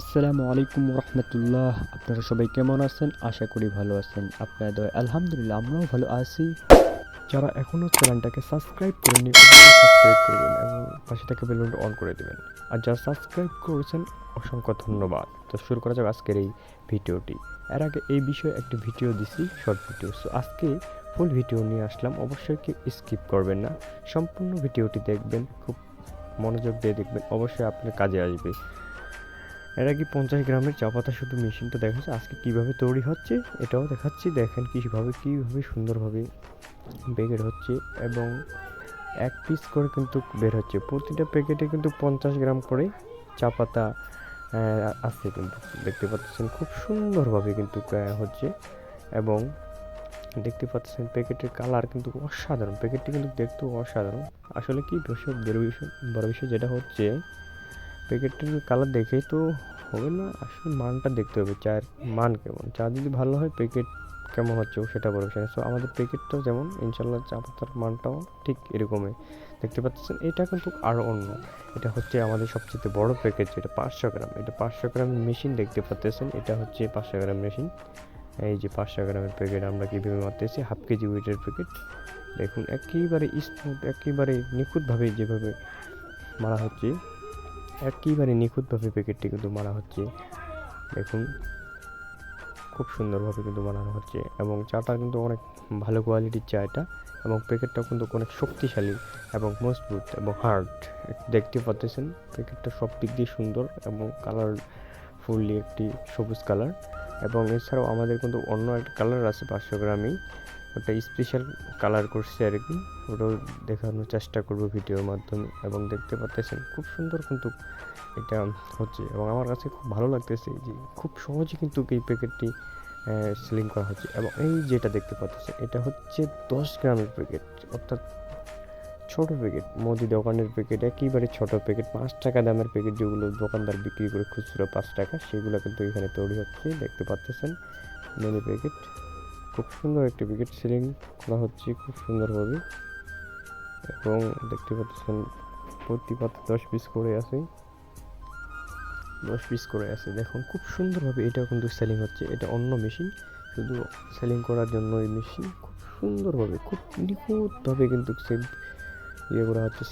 আসসালামু আলাইকুম রহমতুল্লাহ আপনারা সবাই কেমন আছেন? আশা করি ভালো আছেন। আপনাদের দয়, আলহামদুলিল্লাহ আমরাও ভালো আছি। যারা এখনও চ্যানেলটাকে সাবস্ক্রাইব করেননি সাবস্ক্রাইব করবেন এবং পাশে থেকে বেলুনটা অন করে দেবেন। আর যারা সাবস্ক্রাইব করেছেন, অসংখ্য ধন্যবাদ। তো শুরু করা যাক আজকের এই ভিডিওটি। এর আগে এই বিষয়ে একটি ভিডিও দিছি, শর্ট ভিডিও। সো আজকে ফুল ভিডিও নিয়ে আসলাম। অবশ্যই কি স্কিপ করবেন না। সম্পূর্ণ ভিডিওটি দেখবেন, খুব মনোযোগ দিয়ে দেখবেন। অবশ্যই আপনার কাজে আসবে। এর আগে পঞ্চাশ গ্রামের চা পাতা শুধু মেশিনটা দেখাচ্ছে আজকে কীভাবে তৈরি হচ্ছে এটাও দেখাচ্ছি। দেখেন কীভাবে কীভাবে সুন্দরভাবে বের হচ্ছে এবং এক পিস করে কিন্তু বের হচ্ছে। প্রতিটা প্যাকেটে কিন্তু পঞ্চাশ গ্রাম করে চা পাতা আহ, আছে কিন্তু। দেখতে পাচ্ছেন খুব সুন্দরভাবে কিন্তু হচ্ছে এবং দেখতে পাচ্ছেন প্যাকেটের কালার কিন্তু অসাধারণ। প্যাকেটটি কিন্তু দেখতেও অসাধারণ। আসলে কি বিষয় বড় বিষয় যেটা হচ্ছে প্যাকেটের কালার দেখেই তো হবে না। আসলে মানটা দেখতে হবে, চায়ের মান কেমন? চা যদি ভালো হয় প্যাকেট কেমন হচ্ছে সেটা বড় বিষয় সো আমাদের প্যাকেটটাও যেমন ইনশাল্লাহ চা পাতার মানটাও ঠিক এরকমই। দেখতে পাচ্ছেন, এটা কিন্তু আরও অন্য। এটা হচ্ছে আমাদের সবচেয়ে বড় প্যাকেট যেটা পাঁচশো গ্রাম। এটা পাঁচশো গ্রাম মেশিন দেখতে পাচ্ছেন এটা হচ্ছে পাঁচশো গ্রাম মেশিন এই যে পাঁচশো গ্রামের প্যাকেট আমরা কীভাবে মারতেছি, হাফ কেজি ওয়েটের প্যাকেট দেখুন, একেবারে স্মুথ একেবারে নিখুঁতভাবে যেভাবে মারা হচ্ছে একেবারে নিখুঁতভাবে প্যাকেটটি কিন্তু মারা হচ্ছে। দেখুন, খুব সুন্দরভাবে কিন্তু বানানো হচ্ছে এবং চাটা কিন্তু অনেক ভালো কোয়ালিটির চা এটা এবং প্যাকেটটাও কিন্তু অনেক শক্তিশালী এবং মজবুত এবং হার্ড দেখতে পাচ্ছেন প্যাকেটটা সব দিক দিয়ে সুন্দর এবং কালার ফুললি একটি সবুজ কালার এবং এছাড়াও আমাদের কিন্তু অন্য একটা কালার আছে পাঁচশো গ্রামই ওটা স্পেশাল কালার করছে আর কি। ওটাও দেখানোর চেষ্টা করব ভিডিওর মাধ্যমে এবং দেখতে পাচ্ছেন খুব সুন্দর কিন্তু এটা হচ্ছে এবং আমার কাছে খুব ভালো লাগতেছে যে খুব সহজে কিন্তু এই প্যাকেটটি সেলিং করা হচ্ছে এবং এই যেটা দেখতে পাচ্ছেন এটা হচ্ছে দশ গ্রামের প্যাকেট অর্থাৎ ছোট প্যাকেট মুদি দোকানের প্যাকেট একেবারে ছোট প্যাকেট পাঁচ টাকা দামের প্যাকেট যেগুলো দোকানদার বিক্রি করে খুচরো পাঁচ টাকা, সেগুলো কিন্তু এখানে তৈরি হচ্ছে, দেখতে পাচ্ছেন। মিনি প্যাকেট খুব সুন্দর একটি প্যাকেট সিলিং করা হচ্ছে, খুব সুন্দরভাবে এবং দেখতে পাচ্ছেন, প্রতি পাতা দশ পিস করে আছে। দশ পিস করে আছে, দেখুন, খুব সুন্দরভাবে এটাও কিন্তু সেলিং হচ্ছে, এটা অন্য মেশিন শুধু সেলিং করার জন্য এই মেশিন খুব সুন্দরভাবে খুব নিখুঁতভাবে কিন্তু সে ইয়ে করা হচ্ছে